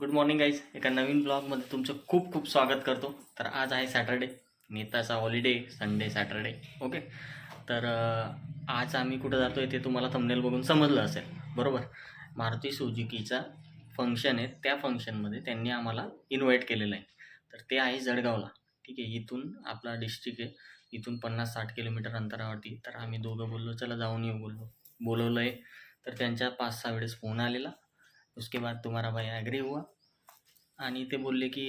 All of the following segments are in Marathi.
गुड मॉर्निंग गाईज एका नवीन ब्लॉगमध्ये तुमचं खूप खूप स्वागत करतो. तर आज आहे सॅटर्डे नेताचा हॉलिडे संडे सॅटर्डे ओके तर आज आम्ही कुठं जातो आहे ते तुम्हाला थंबनेल बघून समजलं असेल. बरोबर? मारुती सुजुकीचा फंक्शन आहे. त्या फंक्शनमध्ये त्यांनी आम्हाला इन्व्हाइट केलेलं आहे. तर ते आहे जळगावला. ठीक आहे? इथून आपला डिस्ट्रिक्ट आहे. इथून पन्नास साठ किलोमीटर अंतरावरती. तर आम्ही दोघं बोललो चला जाऊन येऊ बोललो. बोलवलं आहे तर त्यांच्या पाच सहा वेळेस फोन आलेला. उसके बाद तुम्हारा भाई ॲग्री हुआ आणि ते बोलले की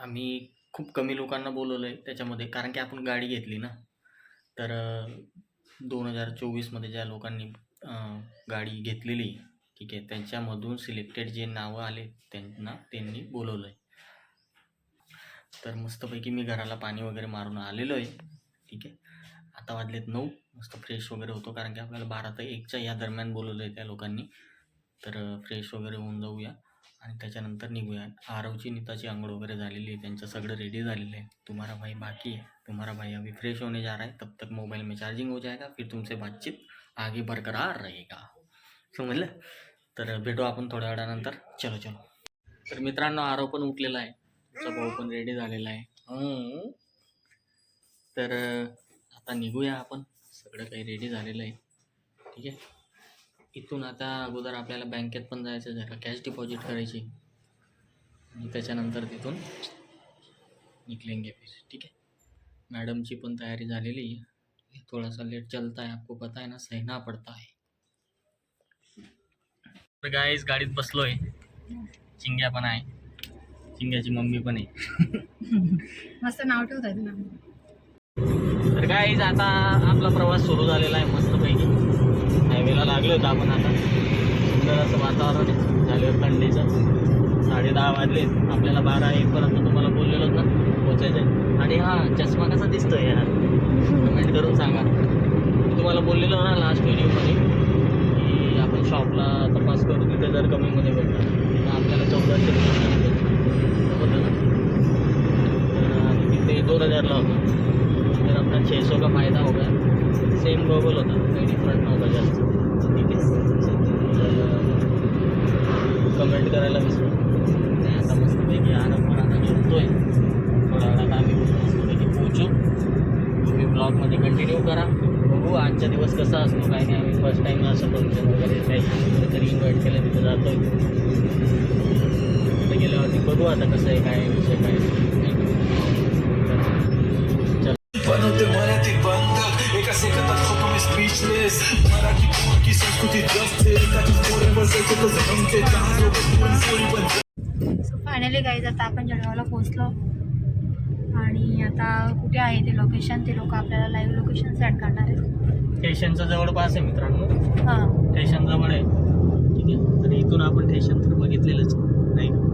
आम्ही खूप कमी लोकांना बोलवलं आहे त्याच्यामध्ये कारण की आपण गाडी घेतली ना. तर दोन हजार चोवीसमध्ये ज्या लोकांनी गाडी घेतलेली ठीक आहे त्यांच्यामधून सिलेक्टेड जे नावं आले त्यांना त्यांनी बोलवलं आहे तर मस्तपैकी मी घराला पाणी वगैरे मारून आलेलो आहे ठीक आहे. आता वाजलेत नऊ मस्त फ्रेश वगैरे होतो कारण की आपल्याला बारा ते एकच्या या दरम्यान बोलवलं आहे त्या लोकांनी. तर फ्रेश वगैरे होऊन जाऊया आणि त्याच्यानंतर निघूया. आरवची नीताची आंघोळ वगैरे झालेली आहे. त्यांचं सगळं रेडी झालेलं आहे तुम्हारा भाई बाकी है तुम्हारा भाई अभी फ्रेश होने जा रहा है. तब तक मोबाइल में चार्जिंग हो जाएगा फिर तुमसे बातचीत आगे बरकरार रहेगा. समजलं तर भेटू आपण थोड्या वेळानंतर. चलो चलो. तर मित्रांनो आरव पण उठलेला आहे. तुमचा भाऊ पण रेडी झालेला आहे. तर आता निघूया आपण. सगळं काही रेडी झालेलं आहे. ठीक आहे? इथून आता अगोदर आपल्याला बँकेत पण जायचं जरा कॅश डिपॉझिट करायची. आणि त्याच्यानंतर तिथून निकलेंगे फिर ठीक है मॅडमची पण तयारी झालेली आहे. थोडासा लेट चलता है आपको पता है ना सहना पडता है. तर गाईज गाडीत बसलोय. चिंग्या पण आहे. चिंग्याची मम्मी पण आहे. मस्त नाव ठेवताय तुला तर गाईज आता आपला प्रवास सुरू झालेला आहे मस्तपैकी. हायवेला लागलं होतं आपण आता. सुंदर असं वातावरण आहे. झाल्यावर थंडीचं. साडे दहा वाजले. आपल्याला बारा एकपर्यंत तुम्हाला बोललेलो ना पोचायचं आहे आणि हा चष्मा कसा दिसतोय यार? कमेंट करून सांगा. मी तुम्हाला बोललेलो ना लास्ट व्हिडिओमध्ये की आपण शॉपला तपास करू तिथे जर कमीमध्ये भेटतात तर आपल्याला चौदाशे रुपये समजलं ना तर आणि तिथे दोन हजारला होतं फिर अपना छः सौ का फ़ायदा हो गया सेम गॉगल होता कोई डिफरंट नव्हता जास्त ठीक आहे कमेंट करायला विसरू आणि आता मस्तपैकी आराम पण आता झोपतोय थोड्या वेळात आम्ही मस्तपैकी पोहोचू तुम्ही ब्लॉगमध्ये कंटिन्यू करा बघू आजचा दिवस कसा असतो काही नाही आम्ही फर्स्ट टाईम असं फंक्शन वगैरे काही तरी इन्व्हाइट केलं तिथं जातोय. तिथं गेल्यावरती बघू आता कसं आहे काय विषय काय फायनली गाईज आता आपण जळगावला पोहोचलो. आणि आता कुठे आहे ते लोकेशन ते लोक आपल्याला लाईव्ह लोकेशन सेट करणार आहेत. स्टेशनचं जवळपास आहे मित्रांनो. हां. स्टेशन जवळ आहे. ठीक आहे. तर इथून आपण स्टेशन तर बघितलेलंच नाही का?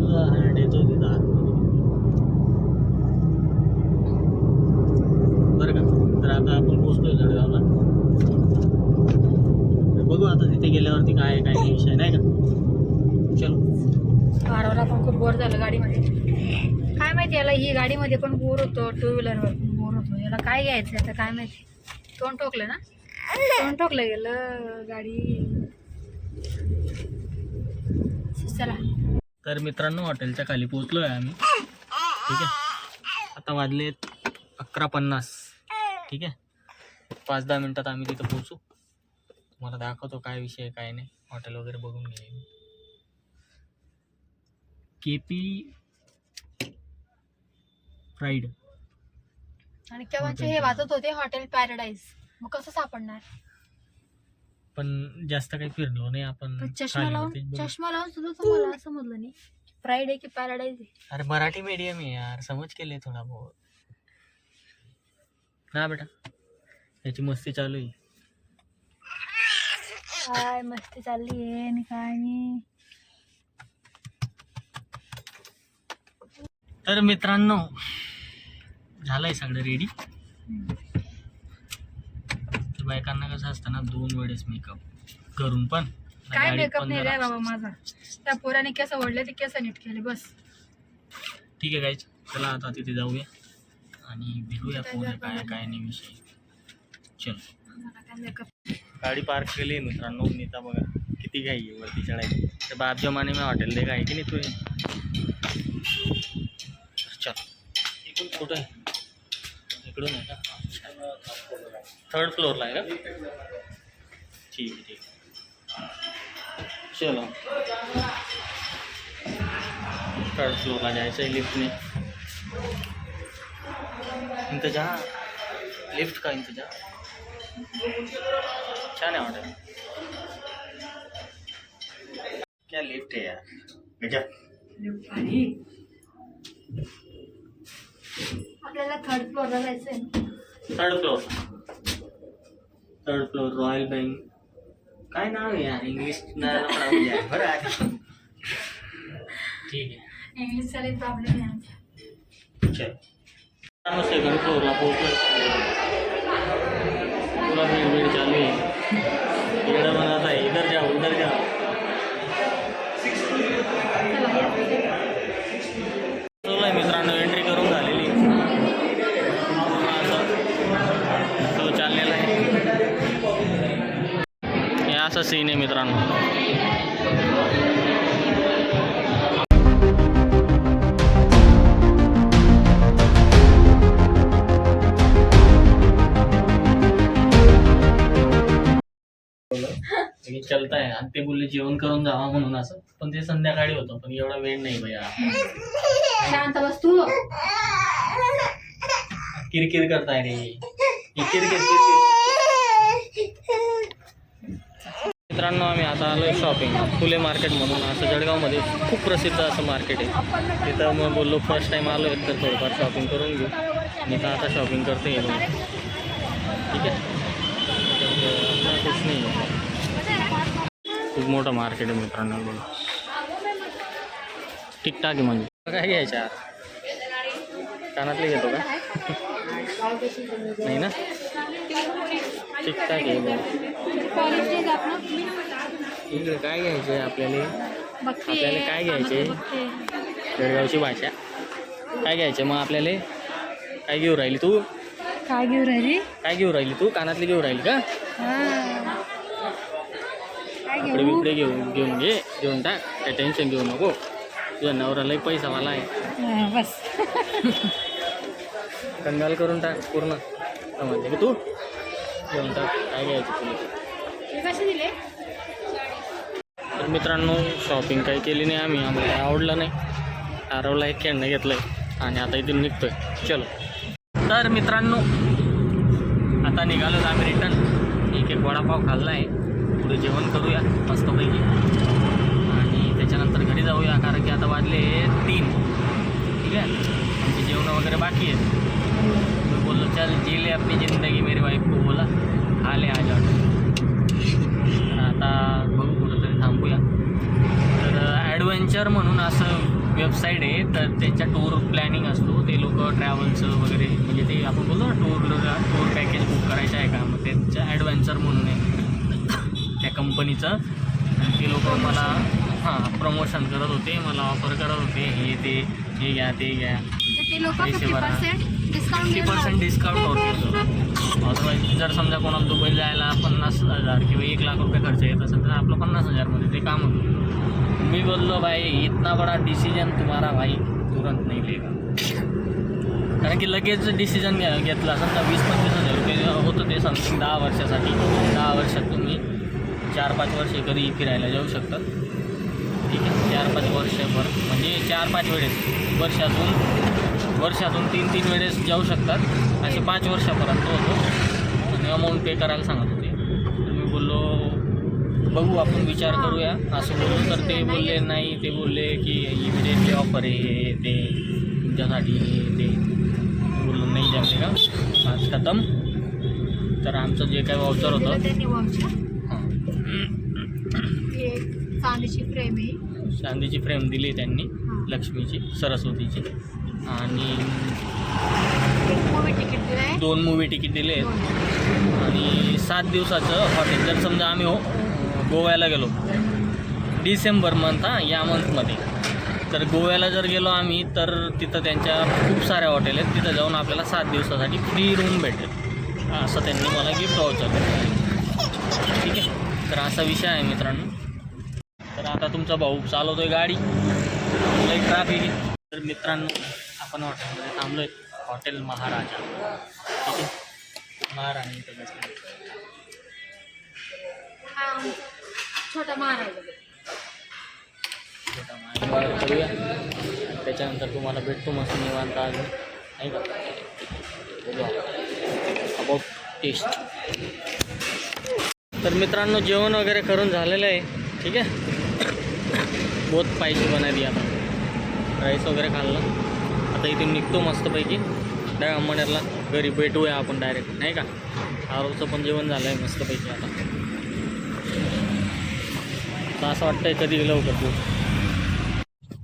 तुझा तिथं आतमध्ये. बरं का. तर आता आपण पोचतोय जळगावला. तर बघू आता तिथे गेल्यावरती काय आहे, काय नाही विषय नाही का? चलो. आरवला पण खूप बोर झालं गाडीमध्ये. याला ही गाडीमध्ये पण बोर होतो टू व्हीलरवर पण बोर होतो. याला काय घ्यायचं आता काय माहिती? तोंड ठोकलं ना? तोंड ठोकलं गेलं गाडी. चला. तर मित्रांनो हॉटेलच्या खाली पोहोचलो आहे आम्ही. ठीक आहे? आता वाजले अकरा पन्नास. ठीक आहे? पाच दहा मिनटात आम्ही तिथं पोहोचू. तुम्हाला दाखवतो काय विषय काय नाही. हॉटेल वगैरे बघून घे. K P fried. आणि केव्हाचे हे वाचत होते हॉटेल पॅराडाईज. मग कसं सापडणार? पण जास्त काही फिरलो नाही आपण पण चष्मा खाली लावून होते. चष्मा लावून सुद्धा तुम्हाला समजलं नाही. फ्रायडे की पॅराडाईज आहे. अरे मराठी मीडियम आहे यार समज केले थोडा बहुत. ना बेटा त्याची मस्ती चालू आहे. काय मस्ती चालली आहे आणि काय नाही. तर मित्रांनो झालंय सगळं रेडी बायकांना कसं असतं ना दोन वेळेस मेकअप करून पण काय गाडीत मेकअप पण नाही रे जरा- बाबा माझा. त्या पोराने केस ओढले ते केस नीट केले बस. ठीक आहे गाईच चला आता तिथे जाऊया आणि भेटूया कोण आहे काय. काय नाही विषय. चल. मला काय मेकअप गाडी पार्क केली आहे मित्रांनो नीता बघा. किती घाई आहे वरती चढायची? तर बापच्या माने मी हॉटेल दे काय की नाही तू? चल. इकडून कुठं आहे? इकडून आहे का थर्ड फ्लोअरला आहे का? ठीक आहे ठीक चलो. थर्ड फ्लोअरला जायचं आहे लिफ्टने इंतजा. लिफ्ट का इंतजा? छान आहे हॉटेल क्या लिफ्ट है यार? गजब आपल्याला थर्ड फ्लोअरला जायचं आहे third floor third floor royal bank काय नाव आहे यार? इंग्लिश बरं आहे. ठीक आहे. इंग्लिशचा लई प्रॉब्लेम आहे आमच्या चल सेकंड फ्लोअरला पोहोचलो. तुला भीड भीड चालू आहे. इकडं म्हणत आहे इधर जाओ उधर जाओ असं सीन आहे मित्रांनो. हे चलताय आणि ते बोलले जेवण करून जावा म्हणून असं. पण ते संध्याकाळी होतं पण एवढा वेळ नाही भैया. शांत बस तू किरकिर करताय रे. हे किरकिर किरकिर. मित्रांनो आम्ही आता आलोय शॉपिंग फुले मार्केट म्हणून. असं जळगावमध्ये खूप प्रसिद्ध असं मार्केट आहे. तिथं मग बोललो फर्स्ट टाईम आलो आहे तर थोडंफार शॉपिंग करून घेऊ. मी तर आता शॉपिंग करते येतो ठीक आहे. तर नाही खूप मोठं मार्केट आहे मित्रांनो बोल टिकटाक आहे म्हणजे. काय घ्यायच्या कानातले घेतो का? नाही ना? आहे आपण इकडे काय घ्यायचं आहे आपल्याला आपल्याला काय घ्यायचे? बघते. जळगावची भाषा. काय घ्यायचं मग आपल्याला? काय घेऊ राहिली तू? काय घेऊ राहिली? काय घेऊ राहिली तू? कानातली घेऊ राहिली का? हा. कपडे घेऊ? बिपडे घेऊन घेऊन घे. घेऊन टाक. काय टेन्शन घेऊ नको. तुझ्या नवऱ्यालाही पैसावाला आहे. बस. कंगाल करून टाक पूर्ण. की तू? घेऊन टाक काय घ्यायचं तुला? कसे दिले? तर मित्रांनो शॉपिंग काही केली नाही आम्ही आम्हाला काही आवडलं नाही. आरवला एक खेळणं घेतलं आहे आणि आता इथून निघतोय. चलो. तर मित्रांनो आता निघालो आम्ही रिटर्न एक एक वडापाव खाल्ला आहे पुढे जेवण करूया मस्तपैकी. आणि त्याच्यानंतर घरी जाऊया कारण की आता वाजले तीन. ठीक आहे? आमचे जेवणं वगैरे बाकी आहेत. चल जी ले अपनी ज़िंदगी मेरी वाईफ को बोला। खा ले आज ऑर्डर तर आता बघू कुठंतरी थांबूया. तर ॲडव्हेंचर म्हणून असं वेबसाईट आहे तर त्यांच्या टूर प्लॅनिंग असतो. ते लोक ट्रॅव्हलचं वगैरे म्हणजे ते आपण बोलतो ना टूर टूर पॅकेज बुक करायचं आहे का? मग त्यांचं ॲडव्हेंचर म्हणून आहे. त्या कंपनीचं आणि ते लोक मला हां प्रमोशन करत होते मला ऑफर करत होते. हे ते हे घ्या ते घ्या. पैसे भरा. Percent discount fifty percent discount होते अदरवाईज जर समजा कोणाला दुबई जायला पन्नास हजार किंवा एक लाख रुपये खर्च येत असेल तर आपलं पन्नास हजारमध्ये ते काम होतं. मी बोललो भाई इतना बड़ा डिसिजन तुम्हारा भाई तुरंत नाही लेगा. कारण की लगेच डिसिजन घ्या घेतला. समजा वीस पंचवीस हजार रुपये होतं ते समथिंग दहा वर्षासाठी. दहा वर्षात तुम्ही चार पाच वर्ष कधी फिरायला जाऊ शकता. ठीक आहे? चार पाच वर्षभर. म्हणजे चार पाच वेळेस. वर्षातून वर्षातून तीन तीन वेळेस जाऊ शकतात. असे पाच वर्षापर्यंत होतो. आणि अमाऊंट पे करायला सांगत होते. तर मी बोललो बघू आपण विचार करूया. असं बोललो. तर ते बोलले नाही. ते बोलले की इमिडिएटली ऑफर आहे हे ते तुमच्यासाठी ते. बोललो नाही जमले का आज खतम. तर आमचं जे काही वाउचर होतं. चांदीची फ्रेम दिली त्यांनी. लक्ष्मीची सरस्वतीची. आणि दोन मूवी तिकीट दिले. आहेत आणि सात दिवसाचं हॉटेल जर समजा आम्ही हो गोव्याला गेलो डिसेंबर मंथ हां या मंथमध्ये तर गोव्याला जर गेलो आम्ही तर तिथं त्यांच्या खूप साऱ्या हॉटेल आहेत. तिथं जाऊन आपल्याला सात दिवसासाठी फ्री रूम भेटेल. असं त्यांनी मला गिफ्ट वाउचर ठीक आहे? तर असा विषय आहे मित्रांनो. आता तुमचा भाऊ चालवतोय गाडी. लई ट्रॅफिक आहे तर मित्रांनो आपण हॉटेलमध्ये थांबलोय. हॉटेल महाराजा. ठीक आहे महाराणी हा छोटा महाराज. छोटा महाराजा. करूया त्याच्यानंतर तुम्हाला भेटतो मस्त निवांत अजून. नाही का? अबाउट टेस्ट तर मित्रांनो जेवण वगैरे करून झालेलं आहे. ठीक आहे? बहुत पाहिजे बना दिया आता राईस वगैरे खाल्ला. आता इथून निघतो मस्तपैकी डाय अंबनेरला घरी भेटूया आपण डायरेक्ट नाही का? आरोचं पण जेवण झालं आहे मस्तपैकी आता. तर असं वाटतंय कधी लवकर तू.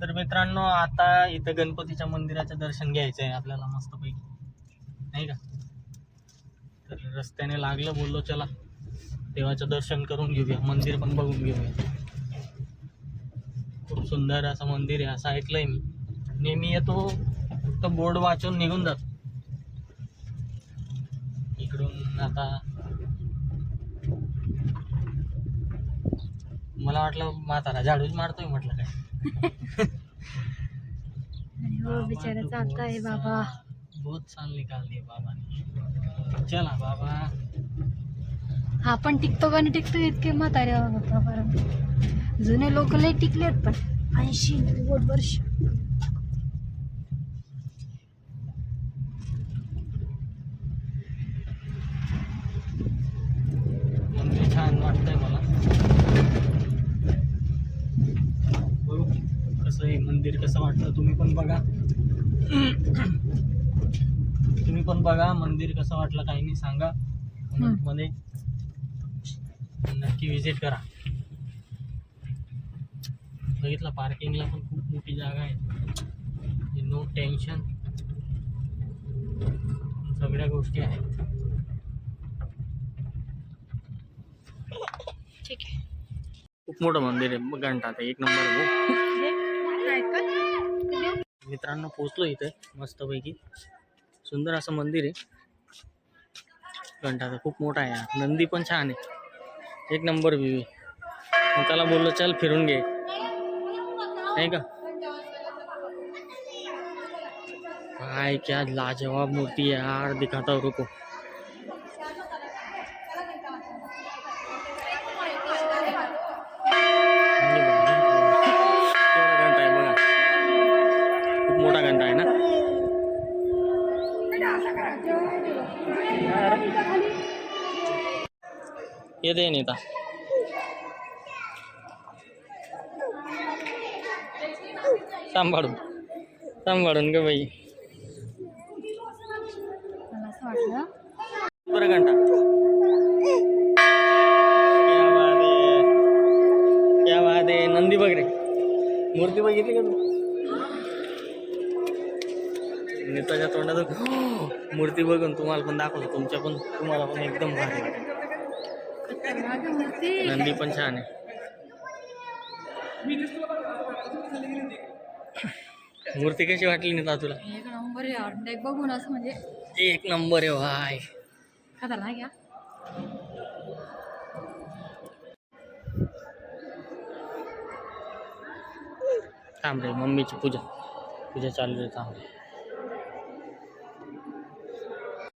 तर मित्रांनो आता इथं गणपतीच्या मंदिराचं दर्शन घ्यायचं आहे आपल्याला मस्तपैकी नाही का? तर रस्त्याने लागलं बोललो चला. देवाचं दर्शन करून घेऊया. मंदिर पण बघून घेऊया. खूप सुंदर असं मंदिर आहे असं ऐकलंय मी. नेहमी येतो फक्त बोर्ड वाचून निघून जातो. इकडून आता मला वाटलं म्हातारा झाडूच मारतोय म्हटलं काय. हो बिचारा चालताय बाबा. बहुत चाल निकाल दिए बाबा. ने चला बाबा. हा पण टिकतो का नाही टिकतो इतके म्हातारे बाबा जुने लोक लय टिकलेत पण. ऐंशी नव्वद वर्ष मंदिर छान वाटतंय मला बघू कसं आहे मंदिर कसं वाटतं तुम्ही पण बघा. तुम्ही पण बघा मंदिर कसं वाटलं काही नाही सांगा. मध्ये. नक्की विजिट करा. बघितलं पार्किंगला पण खूप मोठी जागा आहे. नो टेन्शन सगळ्या गोष्टी आहेत. ठीक आहे. खूप मोठं मंदिर आहे. घंटा एक नंबर आहे. मित्रांनो पोचलो इथे मस्तपैकी. सुंदर असं मंदिर आहे. घंटा खूप मोठा आहे नंदी पण छान आहे. एक नंबर व्ह्यू आहे. त्याला बोललो चल फिरून घे. नाही का? काय क्या लाजवाब मूर्ती यार. दिखाता रुको आणि भारी. केवढा घंटा आहे बघा खूप मोठा घंटा आहे ना येते नेता। सांभाळून सांभाळून ग बाई. बरं घंटा. क्या बात आहे नंदी बघ रे. मूर्ती बघितली का तू? नेताच्या तोंडात मूर्ती बघून तुम्हाला पण दाखवतो. तुमच्या पण तुम्हाला पण एकदम भारी वाटेल. नंदी पण छान आहे. मूर्ती कशी वाटली नेता तुला? एक नंबर आहे. नाही बघून असं म्हणजे एक नंबर आहे भाई खतरनाक या थांब रे मम्मीची पूजा. पूजा चालू आहे थांब रे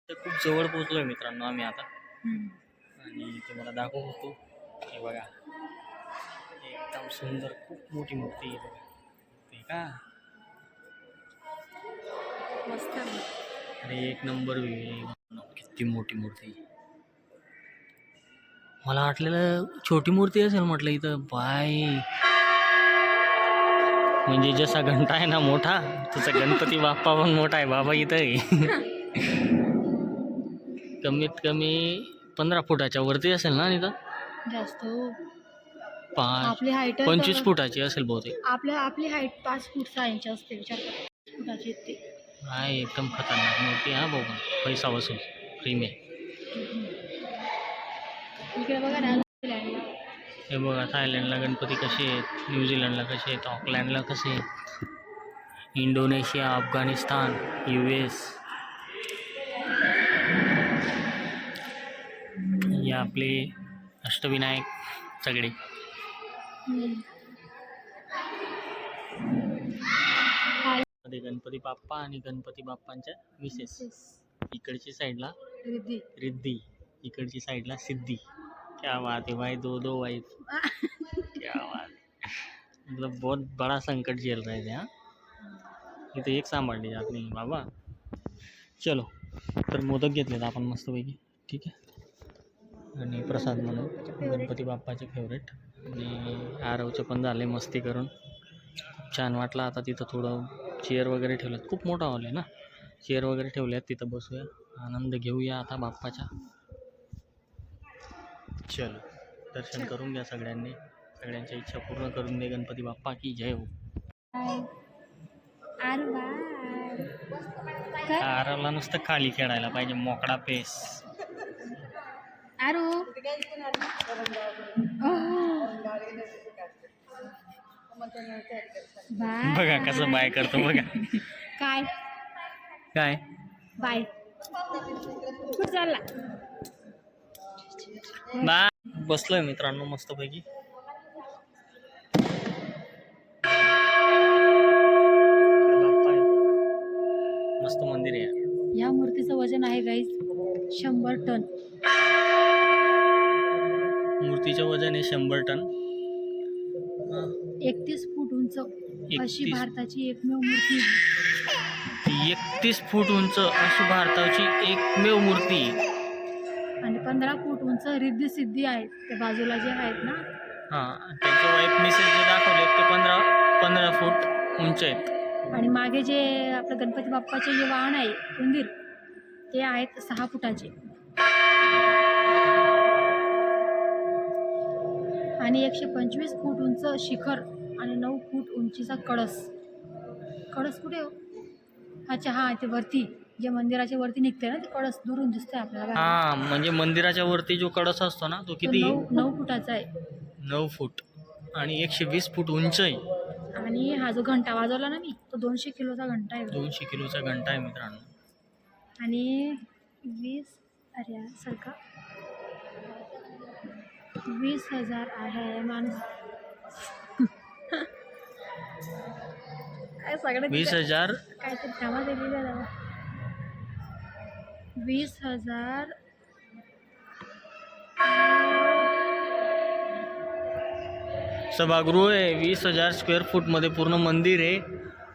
तर खूप जवळ पोचलोय मित्रांनो आम्ही आता. आणि तुम्हाला दाखवतो हे बघा. एकदम सुंदर खूप मोठी मूर्ती आहे बघा. ते का. अरे एक नंबर किती मोठी मूर्ती मला वाटलेलं छोटी मूर्ती असेल म्हटलं इथं. बाय म्हणजे जसा घंटा आहे ना मोठा तसा गणपती बाप्पा पण मोठा आहे. बाबा इथं कमीत कमी पंधरा फुटाच्या वरती असेल ना इथं जास्त हो. पाच आपली हाईट पंचवीस फुटाची असेल बहुतेक. आपल्या आपली हाईट पाच फूट सहा इंच असते विचार करा पाच फुटाची आहे ते आहे एकदम खतरनाक. मूर्ती हा भाऊ पैसा वसूल फ्री में इकडे बघा ना लँडला. हे बघा थायलंडला गणपती कसे आहेत? न्यूझीलंडला कसे आहेत? ऑकलँडला कसे आहेत? इंडोनेशिया अफगाणिस्तान यू एस हे आपले अष्टविनायक सगळे. गणपती बाप्पा आणि गणपती बाप्पांच्या विशेष. इकडची साईडला रिद्धी. रिद्धी. इकडची साईडला सिद्धी. क्या बात है भाई दो दो वाई क्या बात मतलब बहुत बड़ा संकट झेल रहे थे हाँ. ये तो एक सांभ जात आपने बाबा. चलो तर मोदक घेतलेत आपण मस्तपैकी. ठीक आहे? आणि प्रसाद म्हणून गणपती बाप्पाचे फेवरेट आणि आरवचं पण झाले मस्ती करून. खूप छान वाटलं. आता तिथं थोडं चेअर वगैरे ठेवल्यात. खूप मोठा हॉल आहे ना? चेअर वगैरे ठेवल्यात. तिथं बसूया. आनंद घेऊया आता बाप्पाचा. चलो दर्शन करून घ्या सगळ्यांनी. सगळ्यांच्या इच्छा पूर्ण करून दे गणपती बाप्पा की जय हो. आरवला नुसतं खाली खेळायला पाहिजे. मोकळा पेस आरू. बाय बघा कसं बाय करतो बघा. काय? काय? बाय. कुठं चालला. बा बसलोय मित्रांनो मस्तपैकी. मस्त मंदिर आहे. या मूर्तीचं वजन आहे गाईज शंभर टन. मूर्तीचं वजन आहे शंभर टन. एकतीस फूट उंच अशी 31. भारताची एकमेव मूर्ती एकतीस फूट उंच अशी भारताची एकमेव मूर्ती. आणि पंधरा फूट उंच रिद्धी सिद्धी आहेत ते बाजूला जे आहेत ना हां त्यांचे वाईफ मिसेस जे दाखवले ते पंधरा पंधरा फूट उंच आहेत. आणि मागे जे आपलं गणपती बाप्पाचे जे वाहन आहे मंदिर ते आहेत सहा फुटाचे. आणि एकशे पंचवीस फूट उंच शिखर आणि नऊ फूट उंचीचा कळस. कळस कुठे हो? अच्छा हा ते वरती. जे मंदिराच्या वरती निघते ना ते कळस दुरून दिसतंय आपल्याला. हां म्हणजे मंदिराच्या वरती जो कळस असतो ना तो तो किती? नऊ नऊ फुटाचा आहे. नऊ फूट. आणि एकशे वीस फूट उंच आहे आणि हा जो घंटा वाजवला ना मी तो दोनशे किलोचा घंटा आहे दोनशे किलोचा घंटा आहे मित्रांनो. आणि वीस अरे यार सरका वीस हजार आहे माणूस. काय सगळं वीस हजार? दादा वीस हजार. सभागृह आहे. वीस हजार स्क्वेअर फूटमध्ये पूर्ण मंदिर आहे.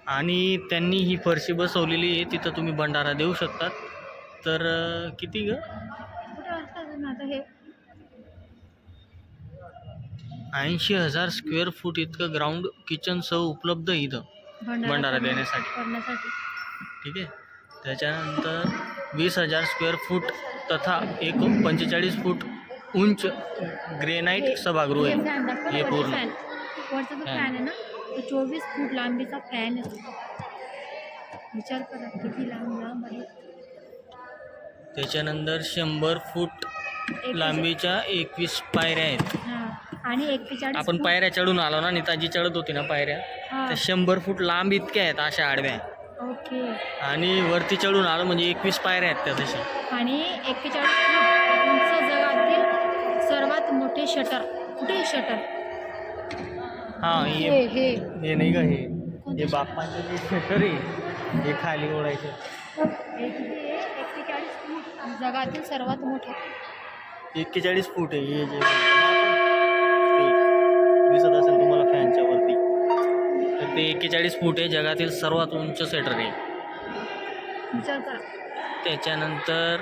आणि त्यांनी ही फरशी बसवलेली आहे. तिथं तुम्ही भंडारा देऊ शकतात तर किती ग? कुठे हे? ऐंशी हज़ार स्क्वेअर फूट इतकं ग्राउंड किचन सह उपलब्ध आहे इथं. भंडारा देण्यासाठी. ठीक आहे? त्याच्यानंतर वीस हज़ार स्क्वेअर फूट तथा एक पंचेचाळीस फूट उंच ग्रेनाईट सभागृह आहे. हे पूर्ण. फॅन वरचा जो फॅन. फॅन आहे ना तो चोवीस फूट लांबीचा फॅन आहे. विचार करा किती लांब लांब आहे. त्याच्यानंतर शंभर फूट लांबीच्या एकवीस पायऱ्या आहेत. आणि एक्केचाळीस आपण फूट- पायऱ्या चढून आलो ना नेताजी चढत होती ना पायऱ्या. हा. त्या शंभर फूट लांब इतक्या आहेत अशा आडव्या. ओके. आणि वरती चढून आलो म्हणजे एकवीस पायऱ्या आहेत त्या तशा. आणि एक्केचाळीस फूट उंच जगातील सर्वात मोठे शटर. कुठे शटर? हां हे हे हे. हे नाही का हे? हे बाप्पाचे जे शटर आहे हे खाली ओढायचे. हे किती आहे? एक्केचाळीस फूट. जगातील सर्वात मोठे. एक्केचाळीस फूट आहे हे जे म्हणतो ना आपण, ते दिसत असेल तुम्हाला फॅनच्या वरती. तर ते एक्केचाळीस फूट आहे जगातील सर्वात उंच सेटर आहे. विचार करा. त्याच्यानंतर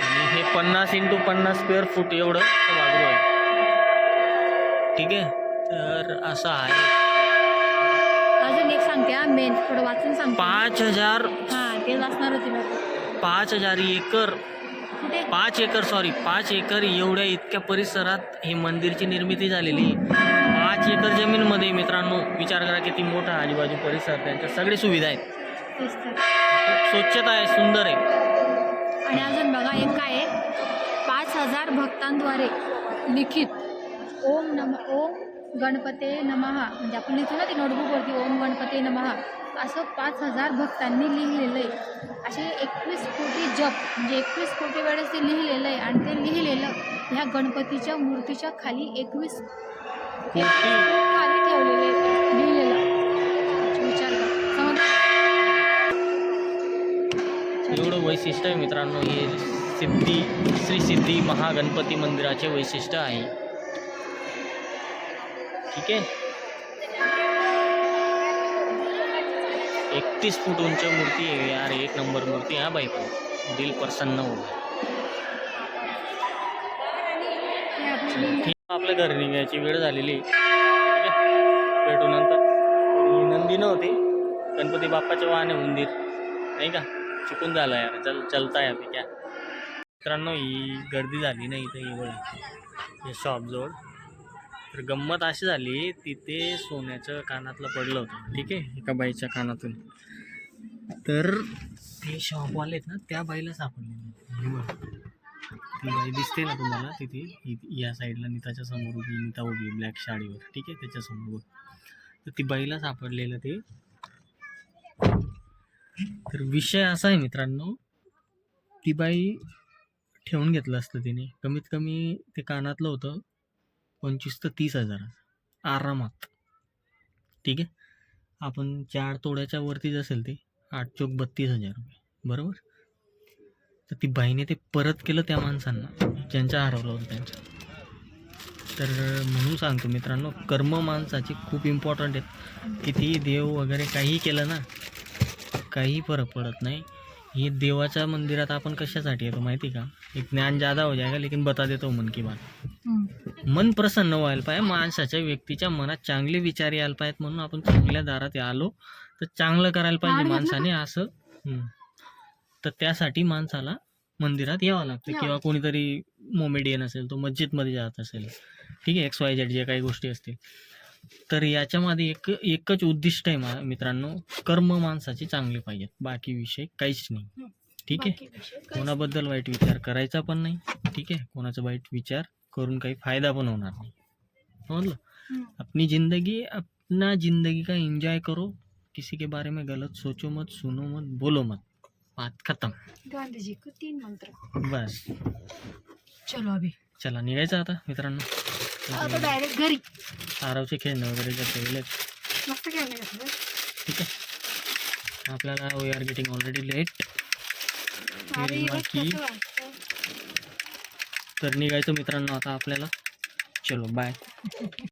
आणि हे पन्नास इंटू पन्नास स्क्वेअर फूट एवढं सभागृह आहे. ठीक आहे? तर असं आहे. अजून एक सांगते हा मेन थोडं वाचून सांगते. पाच हजार हा ते वाचणार होती पाच हजार एकर पाच एकर सॉरी पाच एकर एवढ्या इतक्या परिसरात ही मंदिरची निर्मिती झालेली आहे. पाच एकर जमीनमध्ये मित्रांनो विचार करा किती मोठा आजूबाजू परिसर त्यांच्या सगळी सुविधा आहेत. स्वच्छता आहे सुंदर आहे. आणि अजून बघा एक काय आहे? पाच हजार भक्तांद्वारे लिखित ओम नम ओम गणपते नमहा म्हणजे आपण लिहितो ना ती नोटबुकवरती ओम गणपते नमहा असं पाच हजार भक्तांनी लिहिलेलं आहे असे एकवीस कोटी जप म्हणजे एकवीस कोटी वेळेस ते लिहिलेलं आहे आणि ते लिहिलेलं ह्या गणपतीच्या मूर्तीच्या खाली एकवीस खाली ठेवलेले लिहिलेलं. विचार कर. समज एवढं वैशिष्ट्य आहे मित्रांनो हे सिद्धी श्री सिद्धी महागणपती मंदिराचे वैशिष्ट्य आहे. ठीक आहे? एकतीस फूट उंच मूर्ती आहे. यार एक नंबर मूर्ती हा बाई. पण दिल प्रसन्न हो हे आपली ठीक, आपल्या घरी निघायची वेळ झालेली भेटू नंतर. नंदी नव्हती गणपती बाप्पाचे वाहन आहे उंदीर नाही का? चुकून झालं यार. चल चलता आहे अभि क्या मित्रांनो ही गर्दी झाली नाही इथं ही या शॉपजवळ तर गंमत अशी झाली तिथे सोन्याचं कानातलं पडलं होतं. ठीक आहे? एका बाईच्या कानातून. तर ते शॉपवाले आहेत ना त्या बाईला सापडले. ती बाई दिसते ना तुम्हाला तिथे इ- या साईडला नीताच्या समोर उभी नीता उभी ब्लॅक शाळीवर ठीक आहे? त्याच्यासमोर तर ती बाईला सापडलेलं ते. तर विषय असा आहे मित्रांनो ती बाई ठेवून घेतलं असतं तिने. कमीत कमी ते कानातलं होतं. पंचवीस ते तीस हजाराचा आरामात. ठीक आहे? आपण चार तोड्याच्या वरतीच असेल ते आठ चोक बत्तीस हजार रुपये. बरोबर? तर ती बाईने ते परत केलं त्या माणसांना ज्यांच्या हरवलं होतं त्यांच्या. तर म्हणून सांगतो मित्रांनो कर्म माणसाची खूप इम्पॉर्टंट आहेत. कितीही देव वगैरे काही केलं ना काही फरक पडत नाही. हे देवाच्या मंदिरात आपण कशासाठी येतो माहिती का एक ज्ञान ज्यादा हो जाएगा लेकिन बता देतो मन की बात. मन प्रसन्न व्हायला पाहिजे माणसाच्या व्यक्तीच्या मनात चांगले विचार यायला पाहिजेत म्हणून आपण चांगल्या दारात आलो तर चांगलं करायला पाहिजे माणसाने असं. तर त्यासाठी माणसाला मंदिरात यावं लागतं. किंवा कोणीतरी मोमेडियन असेल तो मस्जिदमध्ये जात असेल ठीक आहे एक्स वाय झेड जे काही गोष्टी असतील तर याच्यामध्ये एक एकच उद्दिष्ट आहे मा- मित्रांनो कर्म माणसाचे चांगले पाहिजेत. बाकी विषय काहीच नाही. ठीक आहे? कोणाबद्दल वाईट विचार करायचा पण नाही. ठीक आहे? कोणाचा वाईट विचार करून काही फायदा पण होणार नाही. समजलं. अपनी ज़िंदगी अपना ज़िंदगी का एंजॉय करो. किसी के बारे में गलत सोचो मत सुनो मत बोलो मत. बात खत्म. गांधीजी को तीन मंत्र। बस. चलो अभि। चला निघायचं आता मित्रांनो. आता डायरेक्ट घरी. आरवचे खेळणं वगैरे ठेवले मस्त खेळणे ठीक आहे. आपल्याला we are getting already late बाकी-. तर निघायचं मित्रांनो आता आपल्याला. चलो बाय